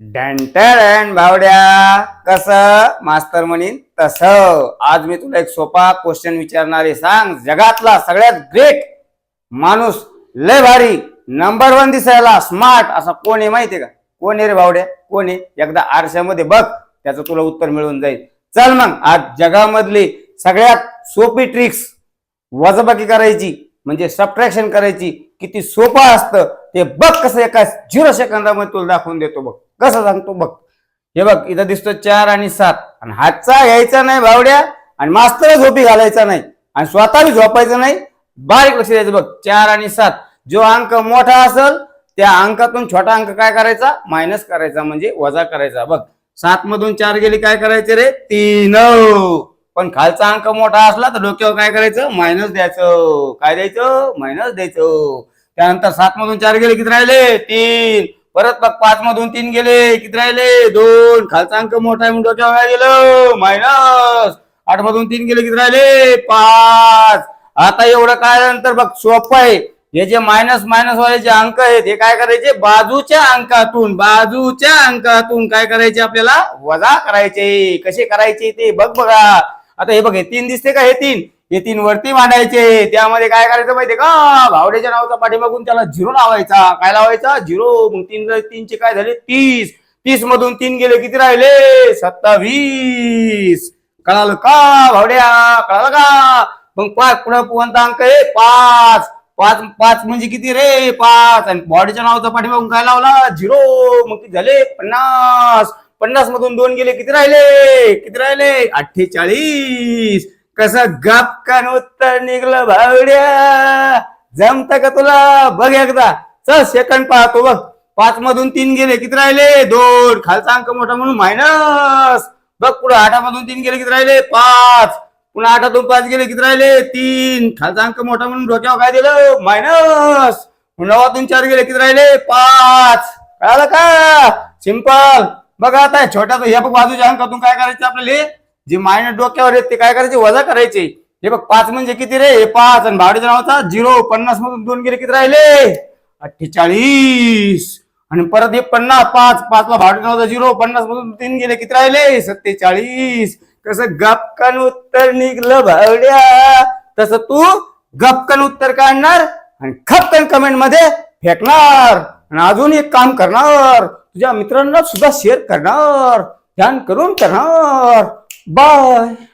डॅन्टन भावड्या कस? मास्तर म्हणीन तस. आज मी तुला एक सोपा क्वेश्चन विचारणारे सांग जगातला सगळ्यात ग्रेट माणूस लय भारी नंबर वन दिसायला स्मार्ट असा कोण आहे माहितीये का? कोण आहे रे भावड्या कोण आहे? एकदा आरशामध्ये बघ त्याचं तुला उत्तर मिळून जाईल. चल मग आज जगामधली सगळ्यात सोपी ट्रिक्स वजबाकी करायची म्हणजे सबट्रॅक्शन करायची किती सोपं असतं. ते बघ कसं एका झिरो सेकंदामध्ये तुला दाखवून देतो बघ. कसं सांगतो बघ. हे बघ इथं दिसतो चार आणि सात. आणि हातचा घ्यायचा नाही भावड्या आणि मास्तर झोपी घालायचा नाही. आणि स्वतःही झोपायचं नाही. बारीक लक्ष द्यायचं बघ चार आणि सात. जो अंक मोठा असेल त्या अंकातून छोटा अंक काय करायचा? मायनस करायचा म्हणजे वजा करायचा. बघ सात मधून चार गेली काय करायचे रे? तीन. पण खालचा अंक मोठा असला तर डोक्यावर काय करायचं? मायनस द्यायचं. काय द्यायचं? मायनस द्यायचं. त्यानंतर सात मधून चार गेले किती राहिले? तीन. परत बघ पाच मधून तीन गेले किती राहिले? दोन. खालचा अंक मोठा आहे म्हणून डोक्यावर गेलं. मायनस आठ मधून तीन गेले किती राहिले? पाच. आता एवढं काय नंतर बघ सोपं आहे. हे जे मायनस मायनस वाले जे अंक आहेत हे काय करायचे? बाजूच्या अंकातून बाजूच्या अंकातून काय करायचे आपल्याला? वजा करायचे. कसे करायचे ते बघ बघा. आता हे बघ हे तीन दिसते का? हे तीन. हे तीन वरती मांडायचे. त्यामध्ये काय करायचं माहितीये का? भावड्याच्या नावाचा पाठीमागून त्याला झिरो लावायचा. काय लावायचा? झिरो. मग तीन तीनचे काय झाले? तीस. तीस मधून तीन गेले किती राहिले? सत्तावीस. कळालं का भावड्या? कळालं का? मग पाच पुढे कोणता अंक आहे पाच. पाच पाच म्हणजे किती रे? पाच. आणि बॉडीच्या नावाचा पाठीमागून काय लावला? झिरो. मग किती झाले? पन्नास. पन्नास मधून दोन गेले किती राहिले? किती राहिले? अठ्ठेचाळीस. कसं गपकान उत्तर निघलं भावड्या? जमत का तुला? बघ एकदा. चल सेकंड पाहतो बघ. पाच मधून तीन गेले किती राहिले? दोन. खालचा अंक मोठा म्हणून मायनस बघ पुढे आठामधून तीन गेले किती राहिले? पाच. पुन्हा आठातून पाच गेले किती राहिले? तीन. खालचा अंक मोठा म्हणून डोक्यावर काय दिलं? मायनस नवातून चार गेले किती राहिले? पाच. कळालं का? सिंपल बघा आता छोट्या हे बघ बाजूच्या अंकातून काय करायचं आपल्याला? जे मायनस डोक्यावर येत ते काय करायचे? वजा करायचे. हे बघ पाच म्हणजे किती रे? हे पाच. आणि भावड्याच्या नावाचा झिरो. पन्नास मधून दोन गेले किती राहिले? अठ्ठेचाळीस. आणि परत हे पन्नास पाच. पाचला भावड्याच्या नावाचा झिरो. पन्नास मधून तीन गेले किती राहिले? सत्तेचाळीस. कसं गपकन उत्तर निघलं भावड्या. तसं तू गपकन उत्तर काढणार आणि खपकन कमेंटमध्ये फेकणार. आणि अजून एक काम करणार. तुझ्या मित्रांना सुद्धा शेअर करणार. ध्यान करून करणार. Bye.